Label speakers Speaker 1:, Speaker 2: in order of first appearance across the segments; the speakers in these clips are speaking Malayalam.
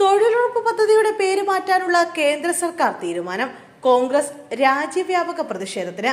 Speaker 1: തൊഴിലുറപ്പ് പദ്ധതിയുടെ പേര് മാറ്റാനുള്ള കേന്ദ്ര സർക്കാർ തീരുമാനം. കോൺഗ്രസ് രാജ്യവ്യാപക പ്രതിഷേധത്തിന്.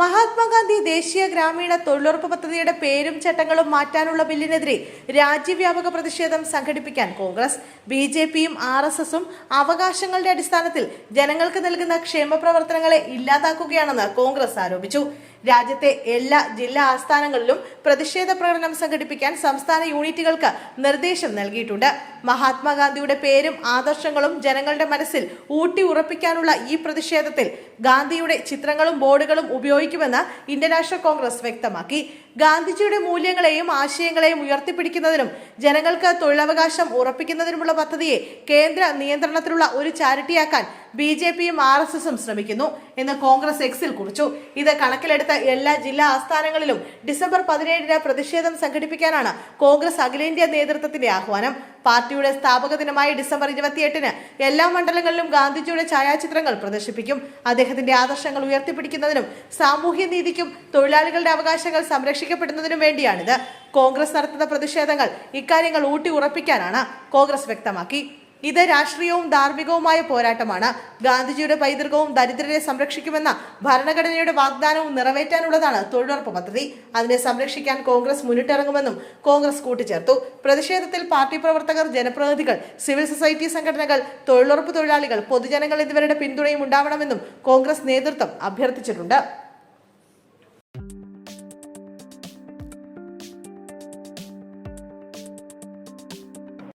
Speaker 1: മഹാത്മാഗാന്ധി ദേശീയ ഗ്രാമീണ തൊഴിലുറപ്പ് പദ്ധതിയുടെ പേരും ചട്ടങ്ങളും മാറ്റാനുള്ള ബില്ലിനെതിരെ രാജ്യവ്യാപക പ്രതിഷേധം സംഘടിപ്പിക്കാൻ കോൺഗ്രസ്. ബി ജെ പിയും ആർ എസ് എസും അവകാശങ്ങളുടെ അടിസ്ഥാനത്തിൽ ജനങ്ങൾക്ക് നൽകുന്ന ക്ഷേമ പ്രവർത്തനങ്ങളെ ഇല്ലാതാക്കുകയാണെന്ന് കോൺഗ്രസ് ആരോപിച്ചു. രാജ്യത്തെ എല്ലാ ജില്ലാ ആസ്ഥാനങ്ങളിലും പ്രതിഷേധ പ്രകടനം സംഘടിപ്പിക്കാൻ സംസ്ഥാന യൂണിറ്റുകൾക്ക് നിർദ്ദേശം നൽകിയിട്ടുണ്ട്. മഹാത്മാഗാന്ധിയുടെ പേരും ആദർശങ്ങളും ജനങ്ങളുടെ മനസ്സിൽ ഊട്ടി ഉറപ്പിക്കാനുള്ള ഈ പ്രതിഷേധത്തിൽ ഗാന്ധിയുടെ ചിത്രങ്ങളും ബോർഡുകളും ഉപയോഗിക്കുമെന്ന് ഇന്ത്യൻ കോൺഗ്രസ് വ്യക്തമാക്കി. ഗാന്ധിജിയുടെ മൂല്യങ്ങളെയും ആശയങ്ങളെയും ഉയർത്തിപ്പിടിക്കുന്നതിനും ജനങ്ങൾക്ക് തൊഴിലവകാശം ഉറപ്പിക്കുന്നതിനുമുള്ള പദ്ധതിയെ കേന്ദ്ര നിയന്ത്രണത്തിലുള്ള ഒരു ചാരിറ്റിയാക്കാൻ ബി ജെ പിയും ആർ എസ് എസും ശ്രമിക്കുന്നു എന്ന് കോൺഗ്രസ് എക്സിൽ കുറിച്ചു. ഇത് കണക്കിലെടുത്ത എല്ലാ ജില്ലാ ആസ്ഥാനങ്ങളിലും ഡിസംബർ പതിനേഴിന് പ്രതിഷേധം സംഘടിപ്പിക്കാനാണ് കോൺഗ്രസ് അഖിലേന്ത്യാ നേതൃത്വത്തിന്റെ ആഹ്വാനം. പാർട്ടിയുടെ സ്ഥാപക ദിനമായ ഡിസംബർ ഇരുപത്തിയെട്ടിന് എല്ലാ മണ്ഡലങ്ങളിലും ഗാന്ധിജിയുടെ ഛായാചിത്രങ്ങൾ പ്രദർശിപ്പിക്കും. അദ്ദേഹത്തിന്റെ ആദർശങ്ങൾ ഉയർത്തിപ്പിടിക്കുന്നതിനും സാമൂഹ്യ നീതിക്കും തൊഴിലാളികളുടെ അവകാശങ്ങൾ സംരക്ഷിക്കപ്പെടുന്നതിനും വേണ്ടിയാണിത്. കോൺഗ്രസ് നടത്തുന്ന പ്രതിഷേധങ്ങൾ ഇക്കാര്യങ്ങൾ ഊട്ടി ഉറപ്പിക്കാനാണ് കോൺഗ്രസ് വ്യക്തമാക്കി. ഇത് രാഷ്ട്രീയവും ധാർമ്മികവുമായ പോരാട്ടമാണ്. ഗാന്ധിജിയുടെ പൈതൃകവും ദരിദ്രരെ സംരക്ഷിക്കുമെന്ന ഭരണഘടനയുടെ വാഗ്ദാനവും നിറവേറ്റാനുള്ളതാണ് തൊഴിലുറപ്പ് പദ്ധതി. അതിനെ സംരക്ഷിക്കാൻ കോൺഗ്രസ് മുന്നിട്ടിറങ്ങുമെന്നും കോൺഗ്രസ് കൂട്ടിച്ചേർത്തു. പ്രതിഷേധത്തിൽ പാർട്ടി പ്രവർത്തകർ ജനപ്രതിനിധികൾ സിവിൽ സൊസൈറ്റി സംഘടനകൾ തൊഴിലുറപ്പ് തൊഴിലാളികൾ പൊതുജനങ്ങൾ എന്നിവരുടെ പിന്തുണയും ഉണ്ടാവണമെന്നും കോൺഗ്രസ് നേതൃത്വം അഭ്യർത്ഥിച്ചിട്ടുണ്ട്.